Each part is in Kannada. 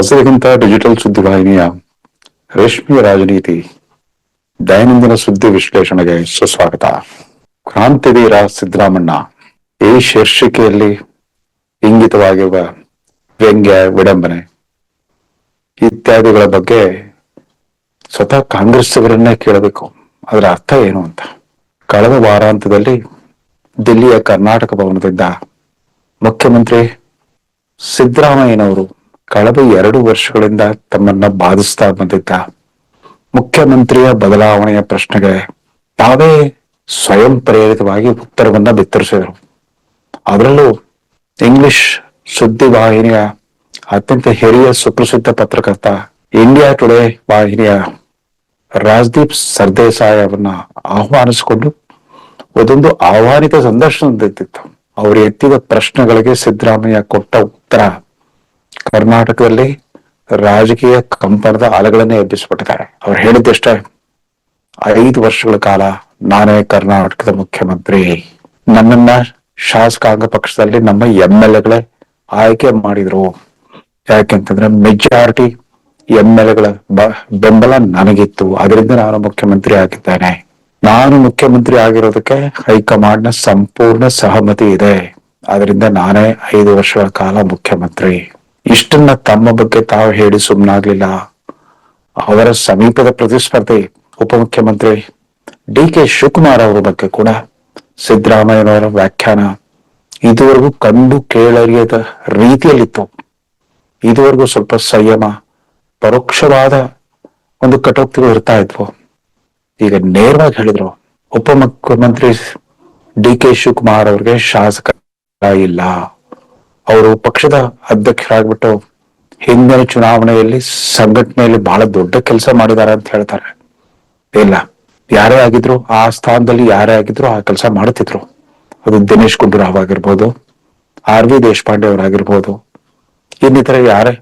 ಹೊಸದಕ್ಕಿಂತ ಡಿಜಿಟಲ್ ಸುದ್ದಿವಾಹಿನಿಯ ರೇಷ್ಮೆ ರಾಜನೀತಿ, ದೈನಂದಿನ ಸುದ್ದಿ ವಿಶ್ಲೇಷಣೆಗೆ ಸುಸ್ವಾಗತ. ಕ್ರಾಂತಿವೀರ ಸಿದ್ದರಾಮಣ್ಣ, ಈ ಶೀರ್ಷಿಕೆಯಲ್ಲಿ ಇಂಗಿತವಾಗಿರುವ ವ್ಯಂಗ್ಯ ವಿಡಂಬನೆ. ಇತ್ಯಾದಿಗಳ ಬಗ್ಗೆ ಸ್ವತಃ ಕಾಂಗ್ರೆಸ್ಸಿಗರನ್ನೇ ಕೇಳಬೇಕು. ಅದರ ಅರ್ಥ ಏನು ಅಂತ. ಕಳೆದ ವಾರಾಂತ್ಯದಲ್ಲಿ ದಿಲ್ಲಿಯ ಕರ್ನಾಟಕ ಭವನದಿಂದ ಮುಖ್ಯಮಂತ್ರಿ ಸಿದ್ದರಾಮಯ್ಯನವರು ಕಳೆದ ಎರಡು ವರ್ಷಗಳಿಂದ ತಮ್ಮನ್ನ ಬಾಧಿಸ್ತಾ ಬಂದಿದ್ದ ಮುಖ್ಯಮಂತ್ರಿಯ ಬದಲಾವಣೆಯ ಪ್ರಶ್ನೆಗೆ ತಾವೇ ಸ್ವಯಂ ಪ್ರೇರಿತವಾಗಿ ಉತ್ತರವನ್ನ ಬಿತ್ತರಿಸಿದರು. ಅದರಲ್ಲೂ ಇಂಗ್ಲಿಷ್ ಸುದ್ದಿವಾಹಿನಿಯ ಅತ್ಯಂತ ಹಿರಿಯ ಸುಪ್ರಸಿದ್ಧ ಪತ್ರಕರ್ತ ಇಂಡಿಯಾ ಟುಡೇ ವಾಹಿನಿಯ ರಾಜದೀಪ್ ಸರ್ದೇಸಾಯ್ ಅವರನ್ನ ಆಹ್ವಾನಿಸಿಕೊಂಡು ಒಂದೊಂದು ಆಹ್ವಾನಿತ ಸಂದರ್ಶನದಿತ್ತು ಅವರು ಎತ್ತಿದ ಪ್ರಶ್ನೆಗಳಿಗೆ ಸಿದ್ದರಾಮಯ್ಯ ಕೊಟ್ಟ ಉತ್ತರ ಕರ್ನಾಟಕದಲ್ಲಿ ರಾಜಕೀಯ ಕಂಪನದ ಅಲೆಗಳನ್ನೇ ಎಬ್ಬಿಸ್ಬಿಟ್ಟಿದ್ದಾರೆ. ಅವ್ರು ಹೇಳಿದ್ದೆಷ್ಟೇ, ಐದು ವರ್ಷಗಳ ಕಾಲ ನಾನೇ ಕರ್ನಾಟಕದ ಮುಖ್ಯಮಂತ್ರಿ. ನನ್ನನ್ನ ಶಾಸಕಾಂಗ ಪಕ್ಷದಲ್ಲಿ ನಮ್ಮ ಎಂ ಎಲ್ ಎಗಳೇ ಆಯ್ಕೆ ಮಾಡಿದ್ರು. ಯಾಕೆಂತಂದ್ರೆ ಮೆಜಾರಿಟಿ ಎಂ ಎಲ್ ಎಗಳ ಬೆಂಬಲ ನನಗಿತ್ತು. ಅದರಿಂದ ನಾನು ಮುಖ್ಯಮಂತ್ರಿ ಆಗಿದ್ದೇನೆ. ನಾನು ಮುಖ್ಯಮಂತ್ರಿ ಆಗಿರೋದಕ್ಕೆ ಹೈಕಮಾಂಡ್ನ ಸಂಪೂರ್ಣ ಸಹಮತಿ ಇದೆ. ಅದರಿಂದ ನಾನೇ ಐದು ವರ್ಷಗಳ ಕಾಲ ಮುಖ್ಯಮಂತ್ರಿ. ಇಷ್ಟನ್ನ ತಮ್ಮ ಬಗ್ಗೆ ತಾವು ಹೇಳಿ ಸುಮ್ಮನಾಗ್ಲಿಲ್ಲ ಅವರ ಸಮೀಪದ ಪ್ರತಿಸ್ಪರ್ಧಿ ಉಪಮುಖ್ಯಮಂತ್ರಿ ಡಿ ಕೆ ಶಿವಕುಮಾರ್ ಅವರ ಬಗ್ಗೆ ಕೂಡ ಸಿದ್ದರಾಮಯ್ಯನವರ ವ್ಯಾಖ್ಯಾನ ಇದುವರೆಗೂ ಕಂಡು ಕೇಳರಿಯದ ರೀತಿಯಲ್ಲಿತ್ತು. ಇದುವರೆಗೂ ಸ್ವಲ್ಪ ಸಂಯಮ, ಪರೋಕ್ಷವಾದ ಒಂದು ಕಟೋಕ್ತಿಗಳು ಇರ್ತಾ ಇದ್ವು. ಈಗ ನೇರವಾಗಿ ಹೇಳಿದ್ರು, ಉಪಮುಖ್ಯಮಂತ್ರಿ ಡಿ ಕೆ ಶಿವಕುಮಾರ್ ಅವರಿಗೆ ಶಾಸಕ ಇಲ್ಲ. ಅವರು ಪಕ್ಷದ ಅಧ್ಯಕ್ಷರಾಗ್ಬಿಟ್ಟು ಹಿಂದಿನ ಚುನಾವಣೆಯಲ್ಲಿ ಸಂಘಟನೆಯಲ್ಲಿ ಬಹಳ ದೊಡ್ಡ ಕೆಲಸ ಮಾಡಿದ್ದಾರೆ ಅಂತ ಹೇಳ್ತಾರೆ. ಇಲ್ಲ, ಯಾರೇ ಆಗಿದ್ರು, ಆ ಸ್ಥಾನದಲ್ಲಿ ಯಾರೇ ಆಗಿದ್ರು ಆ ಕೆಲಸ ಮಾಡುತ್ತಿದ್ರು ಅದು ದಿನೇಶ್ ಗುಂಡೂರಾವ್ ಆಗಿರ್ಬೋದು, ಆರ್ ವಿ ದೇಶಪಾಂಡೆ ಅವರಾಗಿರ್ಬೋದು, ಇನ್ನಿತರ ಯಾರೇ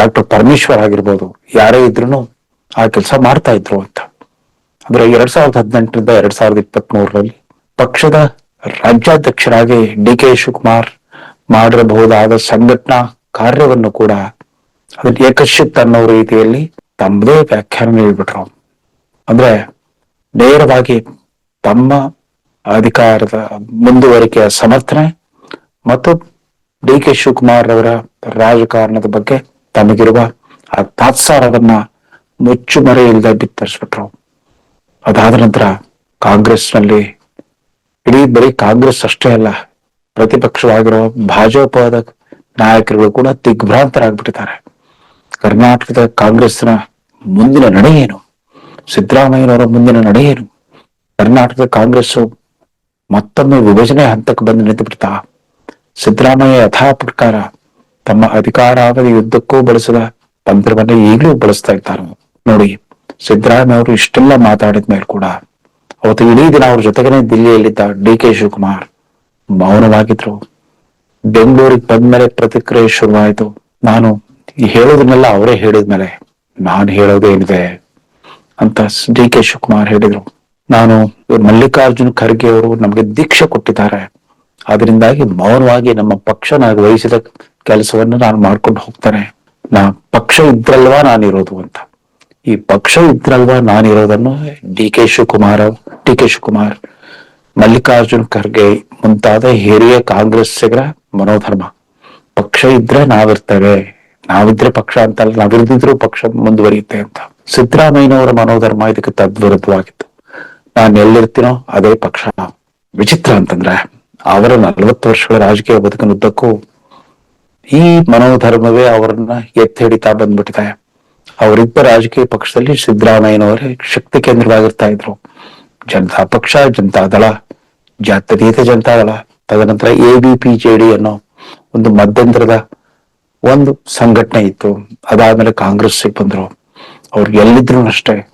ಡಾಕ್ಟರ್ ಪರಮೇಶ್ವರ್ ಆಗಿರ್ಬೋದು, ಯಾರೇ ಇದ್ರು ಆ ಕೆಲಸ ಮಾಡ್ತಾ ಇದ್ರು ಅಂತ. ಅಂದ್ರೆ ಎರಡ್ ಸಾವಿರದ ಹದಿನೆಂಟರಿಂದ ಎರಡ್ ಸಾವಿರದ ಇಪ್ಪತ್ತ್ ಮೂರರಲ್ಲಿ ಪಕ್ಷದ ರಾಜ್ಯಾಧ್ಯಕ್ಷರಾಗಿ ಡಿ ಕೆ ಶಿವಕುಮಾರ್ ಮಾಡಿರಬಹುದಾದ ಸಂಘಟನಾ ಕಾರ್ಯವನ್ನು ಕೂಡ ಅದನ್ನ ಏಕಶಿತ್ ಅನ್ನೋ ರೀತಿಯಲ್ಲಿ ತಮ್ಮದೇ ವ್ಯಾಖ್ಯಾನ ನೀಡಿಬಿಟ್ರು. ಅಂದ್ರೆ ನೇರವಾಗಿ ತಮ್ಮ ಅಧಿಕಾರದ ಮುಂದುವರಿಕೆಯ ಸಮರ್ಥನೆ ಮತ್ತು ಡಿ ಕೆ ಶಿವಕುಮಾರ್ ಅವರ ರಾಜಕಾರಣದ ಬಗ್ಗೆ ತಮಗಿರುವ ಆ ತಾತ್ಸಾರವನ್ನ ಮುಚ್ಚುಮರೆ ಇಲ್ಲದೆ ಬಿತ್ತರಿಸ್ಬಿಟ್ರು. ಅದಾದ ನಂತರ ಕಾಂಗ್ರೆಸ್ನಲ್ಲಿ ಇಡೀ ಬರೀ ಕಾಂಗ್ರೆಸ್ ಅಷ್ಟೇ ಅಲ್ಲ ಪ್ರತಿಪಕ್ಷವಾಗಿರೋ ಭಾಜಪದ ನಾಯಕರುಗಳು ಕೂಡ ದಿಗ್ಭ್ರಾಂತರಾಗ್ಬಿಟ್ಟಿದ್ದಾರೆ. ಕರ್ನಾಟಕದ ಕಾಂಗ್ರೆಸ್ನ ಮುಂದಿನ ನಡೆ ಏನು? ಸಿದ್ದರಾಮಯ್ಯನವರ ಮುಂದಿನ ನಡೆ ಏನು? ಕರ್ನಾಟಕದ ಕಾಂಗ್ರೆಸ್ ಮತ್ತೊಮ್ಮೆ ವಿಭಜನೆ ಹಂತಕ್ಕೆ ಬಂದು ನಿಂತು ಬಿಡ್ತಾ ಸಿದ್ದರಾಮಯ್ಯ ಯಥಾ ಪ್ರಕಾರ ತಮ್ಮ ಅಧಿಕಾರಾವಧಿ ಯುದ್ಧಕ್ಕೂ ಬಳಸಿದ ತಂತ್ರವನ್ನ ಈಗಲೂ ಬಳಸ್ತಾ ಇದ್ದಾರೆ? ನೋಡಿ ಸಿದ್ದರಾಮಯ್ಯ ಅವರು ಇಷ್ಟೆಲ್ಲ ಮಾತಾಡಿದ ಮೇಲೆ ಕೂಡ ಅವತ್ತು ಇಡೀ ದಿನ ಅವ್ರ ಜೊತೆಗೇನೆ ದಿಲ್ಲಿಯಲ್ಲಿದ್ದ ಡಿ ಕೆ ಶಿವಕುಮಾರ್ ಮೌನವಾಗಿದ್ರು. ಬೆಂಗಳೂರಿಗೆ ಬಂದ್ಮೇಲೆ ಪ್ರತಿಕ್ರಿಯೆ ಶುರುವಾಯಿತು. ನಾನು ಹೇಳೋದನ್ನೆಲ್ಲ ಅವರೇ ಹೇಳಿದ್ಮೇಲೆ ನಾನು ಹೇಳೋದೇನಿದೆ ಅಂತ ಡಿ ಕೆ ಶಿವಕುಮಾರ್ ಹೇಳಿದ್ರು. ನಾನು ಮಲ್ಲಿಕಾರ್ಜುನ್ ಖರ್ಗೆ ಅವರು ನಮಗೆ ದೀಕ್ಷೆ ಕೊಟ್ಟಿದ್ದಾರೆ. ಅದರಿಂದಾಗಿ ಮೌನವಾಗಿ ನಮ್ಮ ಪಕ್ಷ ನಾನು ವಹಿಸಿದ ಕೆಲಸವನ್ನು ನಾನು ಮಾಡ್ಕೊಂಡು ಹೋಗ್ತಾನೆ. ನಾ ಪಕ್ಷ ಇದ್ರಲ್ವಾ ನಾನಿರೋದು ಅಂತ. ಈ ಪಕ್ಷ ಇದ್ರಲ್ವಾ ನಾನಿರೋದನ್ನು D K Shivakumar D K Shivakumar Mallikarjun Kharge ಮುಂತಾದ ಹಿರಿಯ ಕಾಂಗ್ರೆಸ್ಸಿಗರ ಮನೋಧರ್ಮ. ಪಕ್ಷ ಇದ್ರೆ ನಾವಿರ್ತೇವೆ. ನಾವಿದ್ರೆ ಪಕ್ಷ ಅಂತಲ್ಲ, ನಾವಿರ್ದಿದ್ರು ಪಕ್ಷ ಮುಂದುವರಿಯುತ್ತೆ ಅಂತ. ಸಿದ್ದರಾಮಯ್ಯನವರ ಮನೋಧರ್ಮ ಇದಕ್ಕೆ ತದ್ವಿರುದ್ಧವಾಗಿತ್ತು. ನಾನು ಎಲ್ಲಿರ್ತೀನೋ ಅದೇ ಪಕ್ಷ. ವಿಚಿತ್ರ ಅಂತಂದ್ರೆ, ಅವರ ನಲವತ್ತು ವರ್ಷಗಳ ರಾಜಕೀಯ ಬದುಕನುದ್ದಕ್ಕೂ ಈ ಮನೋಧರ್ಮವೇ ಅವರನ್ನ ಎತ್ತಿ ಹಿಡಿತಾ ಬಂದ್ಬಿಟ್ಟಿದೆ. ಅವರಿಬ್ಬ ರಾಜಕೀಯ ಪಕ್ಷದಲ್ಲಿ ಸಿದ್ದರಾಮಯ್ಯನವರೇ ಶಕ್ತಿ ಕೇಂದ್ರವಾಗಿರ್ತಾ ಇದ್ರು. ಜನತಾ ಪಕ್ಷ, ಜನತಾ ದಳ ಜಾತ್ಯತೀತ ಜನತಾ ದಳ, ತದನಂತರ A B P J D ಅನ್ನೋ ಒಂದು ಮಧ್ಯಂತರದ ಒಂದು ಸಂಘಟನೆ ಇತ್ತು. ಅದಾದ್ಮೇಲೆ ಕಾಂಗ್ರೆಸ್ ಬಂದ್ರು. ಅವ್ರು ಎಲ್ಲಿದ್ರು ಅಷ್ಟೇ,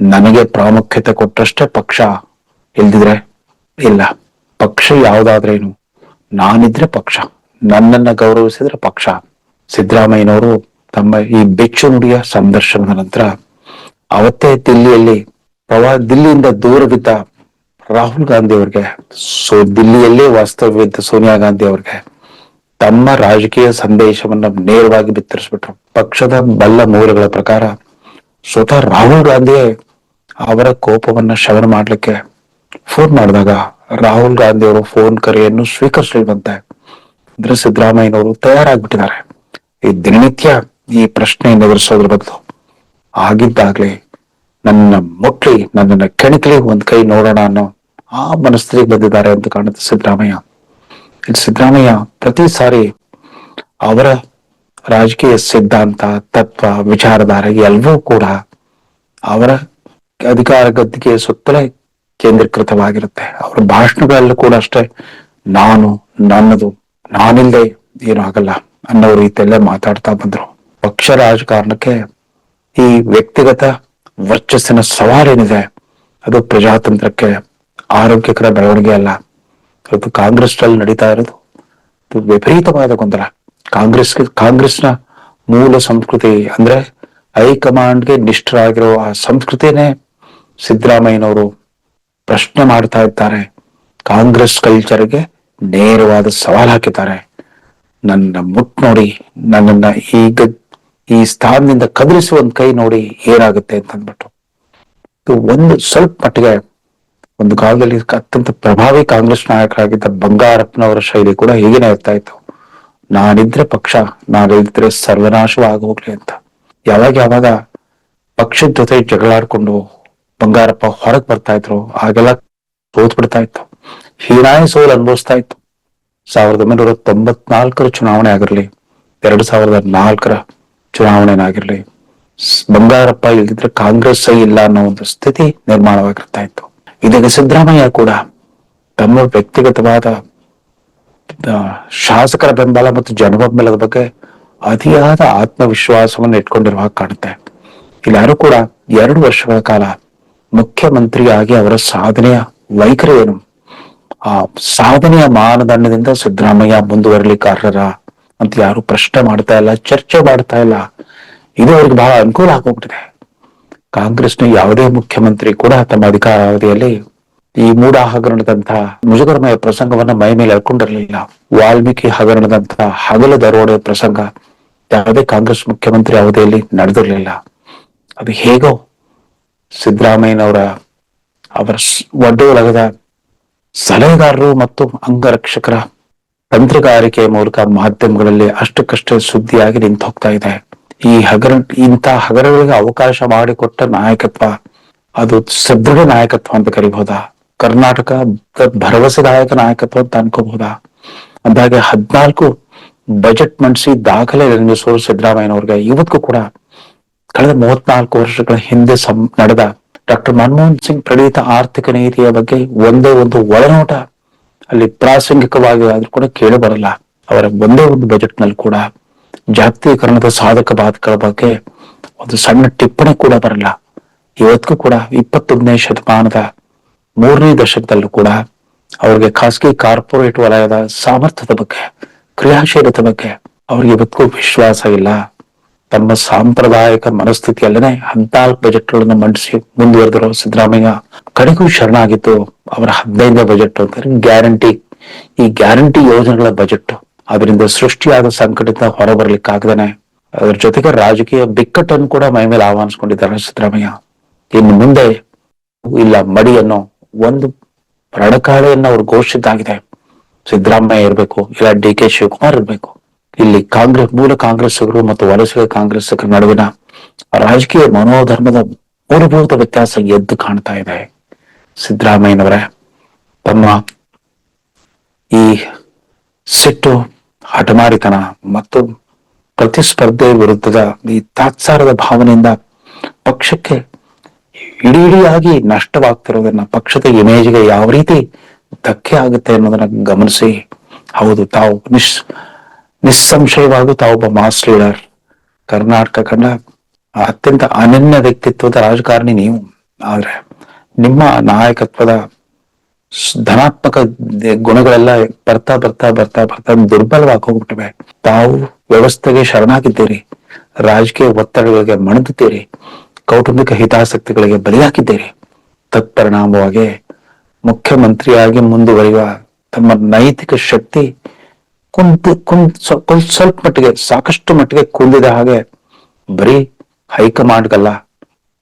ನನಗೆ ಪ್ರಾಮುಖ್ಯತೆ ಕೊಟ್ಟಷ್ಟೇ ಪಕ್ಷ ಇಲ್ದಿದ್ರೆ ಇಲ್ಲ. ಪಕ್ಷ ಯಾವ್ದಾದ್ರೇನು, ನಾನಿದ್ರೆ ಪಕ್ಷ. ನನ್ನನ್ನ ಗೌರವಿಸಿದ್ರೆ ಪಕ್ಷ. ಸಿದ್ದರಾಮಯ್ಯನವರು ತಮ್ಮ ಈ ಬೆಚ್ಚು ನುಡಿಯ ಸಂದರ್ಶನದ ನಂತರ, ಅವತ್ತೇ ದಿಲ್ಲಿಯಲ್ಲಿ ಪ್ರವಾ ದಿಲ್ಲಿಯಿಂದ ದೂರವಿದ್ದ ರಾಹುಲ್ ಗಾಂಧಿ ಅವರಿಗೆ, ಸೊ ದಿಲ್ಲಿಯಲ್ಲೇ ವಾಸ್ತವ್ಯವಿದ್ದ ಸೋನಿಯಾ ಗಾಂಧಿ ಅವರಿಗೆ, ತಮ್ಮ ರಾಜಕೀಯ ಸಂದೇಶವನ್ನ ನೇರವಾಗಿ ಬಿತ್ತರಿಸ್ಬಿಟ್ರು. ಪಕ್ಷದ ಬಲ್ಲ ಮೂಲಗಳ ಪ್ರಕಾರ ಸ್ವತಃ ರಾಹುಲ್ ಗಾಂಧಿಯೇ ಅವರ ಕೋಪವನ್ನ ಶಮನ ಮಾಡ್ಲಿಕ್ಕೆ ಫೋನ್ ಮಾಡಿದಾಗ ರಾಹುಲ್ ಗಾಂಧಿ ಅವರು ಫೋನ್ ಕರೆಯನ್ನು ಸ್ವೀಕರಿಸಲಿಲ್ವಂತೆ ಅಂದ್ರೆ ಸಿದ್ದರಾಮಯ್ಯನವರು ತಯಾರಾಗ್ಬಿಟ್ಟಿದ್ದಾರೆ. ಈ ದಿನನಿತ್ಯ ಈ ಪ್ರಶ್ನೆಯನ್ನು ಎದುರಿಸೋದ್ರ ಬದಲು ಆಗಿದ್ದಾಗ್ಲಿ ನನ್ನ ಮುಟ್ಲಿ, ನನ್ನನ್ನ ಕೆಣಕಲಿ ಒಂದ್ ಕೈ ನೋಡೋಣ ಅನ್ನೋ ಆ ಮನಸ್ಥಿತಿಗೆ ಬಂದಿದ್ದಾರೆ ಅಂತ ಕಾಣುತ್ತೆ ಸಿದ್ದರಾಮಯ್ಯ. ಇಲ್ಲಿ ಸಿದ್ದರಾಮಯ್ಯ ಪ್ರತಿ ಸಾರಿ ಅವರ ರಾಜಕೀಯ ಸಿದ್ಧಾಂತ, ತತ್ವ ವಿಚಾರಧಾರೆ ಎಲ್ಲವೂ ಕೂಡ ಅವರ ಅಧಿಕಾರ ಗದ್ದಿಗೆ ಸುತ್ತಲೇ ಕೇಂದ್ರೀಕೃತವಾಗಿರುತ್ತೆ. ಅವರ ಭಾಷಣಗಳಲ್ಲೂ ಕೂಡ ಅಷ್ಟೇ, ನಾನು, ನನ್ನದು, ನಾನಿಲ್ಲದೆ ಏನು ಆಗಲ್ಲ ಅನ್ನೋ ರೀತಿಯಲ್ಲೇ ಮಾತಾಡ್ತಾ ಬಂದ್ರು. ಪಕ್ಷ ರಾಜಕಾರಣಕ್ಕೆ ಈ ವ್ಯಕ್ತಿಗತ ವರ್ಚಸ್ಸಿನ ಸವಾಲೇನಿದೆ, ಅದು ಪ್ರಜಾತಂತ್ರಕ್ಕೆ ಆರೋಗ್ಯಕರ ಬೆಳವಣಿಗೆ ಅಲ್ಲ. ಅದು ಕಾಂಗ್ರೆಸ್ನಲ್ಲಿ ನಡೀತಾ ಇರೋದು. ಇದು ವಿಪರೀತವಾದ ಗೊಂದಲ. ಕಾಂಗ್ರೆಸ್ ಕಾಂಗ್ರೆಸ್ನ ಮೂಲ ಸಂಸ್ಕೃತಿ ಅಂದ್ರೆ ಹೈಕಮಾಂಡ್ಗೆ ನಿಷ್ಠರಾಗಿರೋ ಆ ಸಂಸ್ಕೃತಿನೇ ಸಿದ್ದರಾಮಯ್ಯನವರು ಪ್ರಶ್ನೆ ಮಾಡ್ತಾ ಇದ್ದಾರೆ. ಕಾಂಗ್ರೆಸ್ ಕಲ್ಚರ್ಗೆ ನೇರವಾದ ಸವಾಲು ಹಾಕಿದ್ದಾರೆ. ನನ್ನ ಮುಟ್ ನೋಡಿ ನನ್ನನ್ನ ಈಗ ಈ ಸ್ಥಾನದಿಂದ ಕದಲಿಸುವ ಒಂದು ಕೈ ನೋಡಿ ಏನಾಗುತ್ತೆ ಅಂತ ಅಂದ್ಬಿಟ್ಟು ಒಂದು ಸ್ವಲ್ಪ ಮಟ್ಟಿಗೆ ಒಂದು ಕಾಲದಲ್ಲಿ ಅತ್ಯಂತ ಪ್ರಭಾವಿ ಕಾಂಗ್ರೆಸ್ ನಾಯಕರಾಗಿದ್ದ ಬಂಗಾರಪ್ಪನವರ ಶೈಲಿ ಕೂಡ ಹೀಗೇನೆ ಇರ್ತಾ ಇತ್ತು. ನಾನಿದ್ರೆ ಪಕ್ಷ, ನಾನಿದ್ರೆ ಸರ್ವನಾಶವೂ ಹೋಗ್ಲಿ ಅಂತ. ಯಾವಾಗ ಯಾವಾಗ ಪಕ್ಷದ ಜೊತೆ ಜಗಳಾಡ್ಕೊಂಡು ಬಂಗಾರಪ್ಪ ಹೊರಗ್ ಬರ್ತಾ ಇದ್ರು ಆಗೆಲ್ಲ ಸೋತ್ ಬಿಡ್ತಾ ಇತ್ತು. ಹೀನಾಯ ಸೋಲ್ ಅನುಭವಿಸ್ತಾ ಇತ್ತು. ಸಾವಿರದ ಒಂಬೈನೂರ ತೊಂಬತ್ನಾಲ್ಕರ ಚುನಾವಣೆ ಆಗಿರ್ಲಿ, ಎರಡ್ ಸಾವಿರದ ನಾಲ್ಕರ ಚುನಾವಣೆನಾಗಿರ್ಲಿ ಬಂಗಾರಪ್ಪ ಇಲ್ದಿದ್ರೆ ಕಾಂಗ್ರೆಸ್ ಇಲ್ಲ ಅನ್ನೋ ಒಂದು ಸ್ಥಿತಿ ನಿರ್ಮಾಣವಾಗಿರ್ತಾ ಇತ್ತು ಇದಕ್ಕೆ ಸಿದ್ದರಾಮಯ್ಯ ಕೂಡ ತಮ್ಮ ವ್ಯಕ್ತಿಗತವಾದ ಶಾಸಕರ ಬೆಂಬಲ ಮತ್ತು ಜನಬೆಂಬಲದ ಬಗ್ಗೆ ಅತಿಯಾದ ಆತ್ಮವಿಶ್ವಾಸವನ್ನು ಇಟ್ಕೊಂಡಿರುವ ಹಾಗೆ ಕಾಣುತ್ತೆ. ಕೂಡ ಎರಡು ವರ್ಷಗಳ ಕಾಲ ಮುಖ್ಯಮಂತ್ರಿಯಾಗಿ ಅವರ ಸಾಧನೆಯ ವೈಖರಿ ಏನು? ಆ ಸಾಧನೆಯ ಮಾನದಂಡದಿಂದ ಸಿದ್ದರಾಮಯ್ಯ ಮುಂದುವರಲಿಕ್ಕೆ ಅರ್ಹರ? ಅಂತ ಯಾರು ಪ್ರಶ್ನೆ ಮಾಡ್ತಾ ಇಲ್ಲ, ಚರ್ಚೆ ಮಾಡ್ತಾ ಇಲ್ಲ. ಇದು ಅವ್ರಿಗೆ ಬಹಳ ಅನುಕೂಲ ಆಗೋಗ್ಬಿಟ್ಟಿದೆ. ಕಾಂಗ್ರೆಸ್ನ ಯಾವುದೇ ಮುಖ್ಯಮಂತ್ರಿ ಕೂಡ ತಮ್ಮ ಅಧಿಕಾರಾವಧಿಯಲ್ಲಿ ಈ ಮೂಡ ಹಗರಣದಂತಹ ಮುಜುಗರಮಯ ಪ್ರಸಂಗವನ್ನ ಮೈ ಮೇಲೆ ಹಾಕೊಂಡಿರಲಿಲ್ಲ ವಾಲ್ಮೀಕಿ ಹಗರಣದಂತಹ ಹಗಲು ದರೋಡೆ ಪ್ರಸಂಗ ಯಾವುದೇ ಕಾಂಗ್ರೆಸ್ ಮುಖ್ಯಮಂತ್ರಿ ಅವಧಿಯಲ್ಲಿ ನಡೆದಿರಲಿಲ್ಲ. ಅದು ಹೇಗೋ ಸಿದ್ದರಾಮಯ್ಯನವರ ಅವರ ಒಡ್ಡೋಲಗದ ಸಲಹೆಗಾರರು ಮತ್ತು ಅಂಗರಕ್ಷಕರ ತಂತ್ರಗಾರಿಕೆಯ ಮೂಲಕ ಮಾಧ್ಯಮಗಳಲ್ಲಿ ಅಷ್ಟಕ್ಕಷ್ಟೇ ಸುದ್ದಿಯಾಗಿ ನಿಂತು ಹೋಗ್ತಾ ಇದೆ. ಈ ಹಗರಣ, ಇಂಥ ಹಗರಣಗಳಿಗೆ ಅವಕಾಶ ಮಾಡಿಕೊಟ್ಟ ನಾಯಕತ್ವ, ಅದು ಸದೃಢ ನಾಯಕತ್ವ ಅಂತ ಕರಿಬಹುದಾ? ಕರ್ನಾಟಕ ಭರವಸೆದಾಯಕ ನಾಯಕತ್ವ ಅಂತ ಅನ್ಕೋಬಹುದಾ? ಅಂದಾಗೆ ಹದ್ನಾಲ್ಕು ಬಜೆಟ್ ಮಂಡಿಸಿ ದಾಖಲೆ ನಿರ್ಮಿಸುವ ಸಿದ್ದರಾಮಯ್ಯನವ್ರಿಗೆ, ಇವತ್ತಿಗೂ ಕೂಡ ಕಳೆದ ಮೂವತ್ನಾಲ್ಕು ವರ್ಷಗಳ ಹಿಂದೆ ನಡೆದ ಡಾಕ್ಟರ್ ಮನಮೋಹನ್ ಸಿಂಗ್ ಪ್ರಣೀತ ಆರ್ಥಿಕ ನೀತಿಯ ಬಗ್ಗೆ ಒಂದೇ ಒಂದು ಒಳನೋಟ ಅಲ್ಲಿ ಪ್ರಾಸಂಗಿಕವಾಗಿ ಆದ್ರೂ ಕೂಡ ಕೇಳಿ ಬರಲ್ಲ. ಅವರ ಒಂದೇ ಒಂದು ಬಜೆಟ್ನಲ್ಲಿ ಕೂಡ ಜಾಗತೀಕರಣದ ಸಾಧಕ ಬಾಧಕಗಳ ಬಗ್ಗೆ ಒಂದು ಸಣ್ಣ ಟಿಪ್ಪಣಿ ಕೂಡ ಬರಲ್ಲ. ಇವತ್ತಿಗೂ ಕೂಡ ಇಪ್ಪತ್ತೊಂದನೇ ಶತಮಾನದ ಮೂರನೇ ದಶಕದಲ್ಲೂ ಕೂಡ ಅವರಿಗೆ ಖಾಸಗಿ ಕಾರ್ಪೊರೇಟ್ ವಲಯದ ಸಾಮರ್ಥ್ಯದ ಬಗ್ಗೆ, ಕ್ರಿಯಾಶೀಲತೆ ಬಗ್ಗೆ ಅವ್ರಿಗೆ ಇವತ್ತಿಗೂ ವಿಶ್ವಾಸ ಇಲ್ಲ. ತಮ್ಮ ಸಾಂಪ್ರದಾಯಿಕ ಮನಸ್ಥಿತಿಯಲ್ಲೇ ಬಜೆಟ್ ಬಜೆಟ್ಗಳನ್ನು ಮಂಡಿಸಿ ಮುಂದುವರೆದಿರೋ ಸಿದ್ದರಾಮಯ್ಯ ಕಡೆಗೂ ಶರಣಾಗಿತ್ತು ಅವರ ಹದಿನೈದನೇ ಬಜೆಟ್ ಅಂತಾರೆ ಗ್ಯಾರಂಟಿ ಈ ಗ್ಯಾರಂಟಿ ಯೋಜನೆಗಳ ಬಜೆಟ್ ಅದರಿಂದ ಸೃಷ್ಟಿಯಾದ ಸಂಕಟದಿಂದ ಹೊರಬರ್ಲಿಕ್ಕಾಗದೇನೆ. ಅದರ ಜೊತೆಗೆ ರಾಜಕೀಯ ಬಿಕ್ಕಟ್ಟನ್ನು ಕೂಡ ಮೈ ಮೇಲೆ ಆಹ್ವಾನಿಸ್ಕೊಂಡಿದ್ದಾರೆ ಸಿದ್ದರಾಮಯ್ಯ. ಇನ್ನು ಮುಂದೆ ಇಲ್ಲ, ಮಡಿ ಅನ್ನೋ ಒಂದು ರಣಕಾಳೆಯನ್ನು ಅವ್ರು ಘೋಷಿಸಿದ್ದಾಗಿದೆ. ಸಿದ್ದರಾಮಯ್ಯ ಇರಬೇಕು, ಇಲ್ಲ ಡಿ ಕೆ ಶಿವಕುಮಾರ್ ಇರಬೇಕು. ಇಲ್ಲಿ ಕಾಂಗ್ರೆಸ್, ಮೂಲ ಕಾಂಗ್ರೆಸ್ಸರು ಮತ್ತು ವಲಸೆ ಕಾಂಗ್ರೆಸ್ಸರ ನಡುವಿನ ರಾಜಕೀಯ ಮನೋಧರ್ಮದ ಮೂಲಭೂತ ವ್ಯತ್ಯಾಸ ಎದ್ದು ಕಾಣ್ತಾ ಇದೆ. ಸಿದ್ದರಾಮಯ್ಯನವರೇ, ತಮ್ಮ ಈ ಸಿಟ್ಟು, ಹಠಮಾರಿತನ ಮತ್ತು ಪ್ರತಿಸ್ಪರ್ಧೆ ವಿರುದ್ಧದ ಈ ತಾತ್ಸಾರದ ಭಾವನೆಯಿಂದ ಪಕ್ಷಕ್ಕೆ ಇಡೀ ಇಡಿಯಾಗಿ ನಷ್ಟವಾಗ್ತಿರೋದನ್ನ ಪಕ್ಷದ ಇಮೇಜ್ಗೆ ಯಾವ ರೀತಿ ಧಕ್ಕೆ ಆಗುತ್ತೆ ಅನ್ನೋದನ್ನ ಗಮನಿಸಿ. ಹೌದು, ತಾವು ನಿಸ್ ನಿಸ್ಸಂಶಯವಾಗಿ ತಾವೊಬ್ಬ ಮಾಸ್ ಲೀಡರ್ ಕರ್ನಾಟಕ ಕಂಡ ಅತ್ಯಂತ ಅನನ್ಯ ವ್ಯಕ್ತಿತ್ವದ ರಾಜಕಾರಣಿ ನೀವು. ಆದ್ರೆ ನಿಮ್ಮ ನಾಯಕತ್ವದ ಧನಾತ್ಮಕ ಗುಣಗಳೆಲ್ಲ ಬರ್ತಾ ಬರ್ತಾ ಬರ್ತಾ ಬರ್ತಾ ದುರ್ಬಲವಾಗಿ ಹೋಗ್ಬಿಟ್ಟಿವೆ. ತಾವು ವ್ಯವಸ್ಥೆಗೆ ಶರಣಾಗಿದ್ದೀರಿ, ರಾಜಕೀಯ ಒತ್ತಡಗಳಿಗೆ ಮಣಿದಿದ್ದೀರಿ, ಕೌಟುಂಬಿಕ ಹಿತಾಸಕ್ತಿಗಳಿಗೆ ಬಲಿಯಾಗಿದ್ದೀರಿ. ತತ್ಪರಿಣಾಮವಾಗಿ ಮುಖ್ಯಮಂತ್ರಿಯಾಗಿ ಮುಂದುವರಿಯುವ ತಮ್ಮ ನೈತಿಕ ಶಕ್ತಿ ಕುಂದ್ ಕುಂದ್ ಸ್ವಲ್ಪ ಮಟ್ಟಿಗೆ, ಸಾಕಷ್ಟು ಮಟ್ಟಿಗೆ ಕುಂದಿದ ಹಾಗೆ ಬರೀ ಹೈಕಮಾಂಡ್ಗಲ್ಲ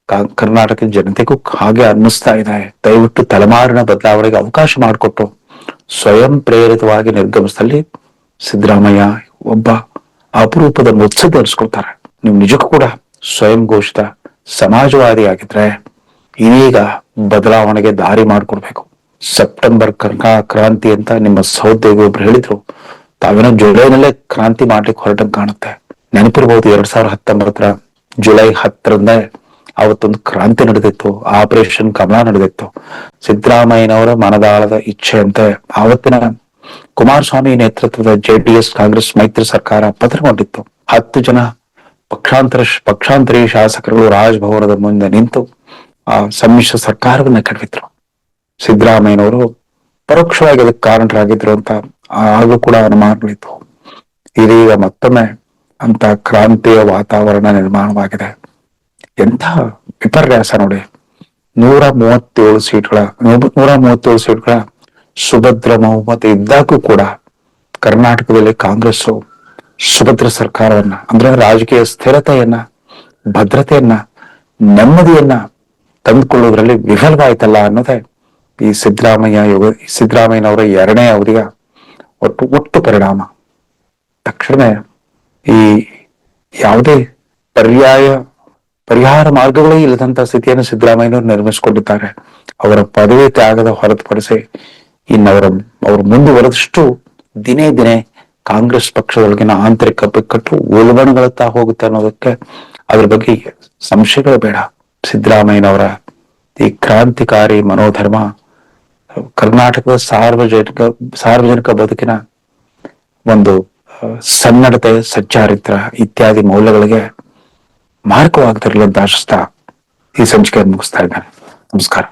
ಗಲ್ಲ ಕರ್ನಾಟಕದ ಜನತೆಗೂ ಹಾಗೆ ಅನ್ನಿಸ್ತಾ ಇದೆ. ದಯವಿಟ್ಟು ತಲೆಮಾರಿನ ಬದಲಾವಣೆಗೆ ಅವಕಾಶ ಮಾಡಿಕೊಟ್ಟು ಸ್ವಯಂ ಪ್ರೇರಿತವಾಗಿ ನಿರ್ಗಮಿಸಿದಲ್ಲಿ ಸಿದ್ದರಾಮಯ್ಯ ಒಬ್ಬ ಅಪರೂಪದ ಮುತ್ಸ ಧರಿಸ್ಕೊಳ್ತಾರೆ ನೀವು ನಿಜಕ್ಕೂ ಕೂಡ ಸ್ವಯಂ ಘೋಷಿತ ಸಮಾಜವಾದಿ ಆಗಿದ್ರೆ ಇದೀಗ ಬದಲಾವಣೆಗೆ ದಾರಿ ಮಾಡಿಕೊಡ್ಬೇಕು. ಸೆಪ್ಟೆಂಬರ್ ಕ್ರಾಂತಿ ಅಂತ ನಿಮ್ಮ ಸಹೋದ್ಯೋಗಿ ಒಬ್ರು ಹೇಳಿದ್ರು. ತಾವೇನೋ ಜುಲೈನಲ್ಲೇ ಕ್ರಾಂತಿ ಮಾಡ್ಲಿಕ್ಕೆ ಹೊರಟಂಗ್ ಕಾಣುತ್ತೆ. ನೆನಪಿರ್ಬಹುದು ಎರಡ್ ಸಾವಿರದ ಹತ್ತೊಂಬತ್ತರ ಜುಲೈ ಹತ್ತರಿಂದ ಅವತ್ತೊಂದು ಕ್ರಾಂತಿ ನಡೆದಿತ್ತು, ಆಪರೇಷನ್ ಕಮಲ ನಡೆದಿತ್ತು. ಸಿದ್ದರಾಮಯ್ಯನವರ ಮನದಾಳದ ಇಚ್ಛೆಯಂತೆ ಆವತ್ತಿನ ಕುಮಾರಸ್ವಾಮಿ ನೇತೃತ್ವದ ಜೆಡಿಎಸ್ ಕಾಂಗ್ರೆಸ್ ಮೈತ್ರಿ ಸರ್ಕಾರ ಪತನಗೊಂಡಿತ್ತು. ಹತ್ತು ಜನ ಪಕ್ಷಾಂತರ ಪಕ್ಷಾಂತರಿ ಶಾಸಕರು ರಾಜಭವನದ ಮುಂದೆ ನಿಂತು ಆ ಸಮ್ಮಿಶ್ರ ಸರ್ಕಾರವನ್ನ ಕಡವಿದ್ರು ಸಿದ್ದರಾಮಯ್ಯನವರು ಪರೋಕ್ಷವಾಗಿ ಅದಕ್ಕೆ ಕಾರಣರಾಗಿದ್ರು ಅಂತ ಆಗಲೂ ಕೂಡ ಅನುಮಾನಗಳಿತ್ತು ಇದೀಗ ಮತ್ತೊಮ್ಮೆ ಅಂತ ಕ್ರಾಂತಿಯ ವಾತಾವರಣ ನಿರ್ಮಾಣವಾಗಿದೆ. ಎಂಥ ವಿಪರ್ಯಾಸ ನೋಡಿ. ನೂರ ಮೂವತ್ತೇಳು ಸೀಟ್ಗಳ, ನೂರ ಮೂವತ್ತೇಳು ಸೀಟ್ಗಳ ಸುಭದ್ರ ಬಹುಮತ ಇದ್ದಾಗೂ ಕೂಡ ಕರ್ನಾಟಕದಲ್ಲಿ ಕಾಂಗ್ರೆಸ್ ಸುಭದ್ರ ಸರ್ಕಾರವನ್ನ, ಅಂದ್ರೆ ರಾಜಕೀಯ ಸ್ಥಿರತೆಯನ್ನ, ಭದ್ರತೆಯನ್ನ, ನೆಮ್ಮದಿಯನ್ನ ತಂದುಕೊಳ್ಳುವುದರಲ್ಲಿ ವಿಫಲವಾಯ್ತಲ್ಲ ಅನ್ನೋದೇ ಈ ಸಿದ್ದರಾಮಯ್ಯ ಯುಗ, ಸಿದ್ದರಾಮಯ್ಯನವರ ಎರಡನೇ ಅವಧಿಯ ಒಟ್ಟು ಒಟ್ಟು ಪರಿಣಾಮ. ತಕ್ಷಣ ಈ ಯಾವುದೇ ಪರ್ಯಾಯ, ಪರಿಹಾರ ಮಾರ್ಗಗಳೇ ಇಲ್ಲದಂತ ಸ್ಥಿತಿಯನ್ನು ಸಿದ್ದರಾಮಯ್ಯನವರು ನಿರ್ಮಿಸಿಕೊಂಡಿದ್ದಾರೆ. ಅವರ ಪದವಿ ತ್ಯಾಗದ ಹೊರತುಪಡಿಸಿ ಇನ್ನವರ, ಅವರು ಮುಂದುವರೆದಷ್ಟು ದಿನೇ ದಿನೇ ಕಾಂಗ್ರೆಸ್ ಪಕ್ಷದೊಳಗಿನ ಆಂತರಿಕ ಬಿಕ್ಕಟ್ಟು ಉಲ್ಬಣಗಳತ್ತ ಹೋಗುತ್ತೆ ಅನ್ನೋದಕ್ಕೆ ಅದ್ರ ಬಗ್ಗೆ ಸಂಶಯಗಳು ಬೇಡ. ಸಿದ್ದರಾಮಯ್ಯನವರ ಈ ಕ್ರಾಂತಿಕಾರಿ ಮನೋಧರ್ಮ ಕರ್ನಾಟಕದ ಸಾರ್ವಜನಿಕ ಸಾರ್ವಜನಿಕ ಬದುಕಿನ ಒಂದು ಸನ್ನಡತೆ, ಸಚ್ಚಾರಿತ್ರ ಇತ್ಯಾದಿ ಮೌಲ್ಯಗಳಿಗೆ ಮಾರ್ಗವಾಗ್ತಿರಲಿ ಅಂತ ಈ ಸಂಚಿಕೆಯನ್ನು ಮುಗಿಸ್ತಾ ಇದ್ದೇನೆ. ನಮಸ್ಕಾರ.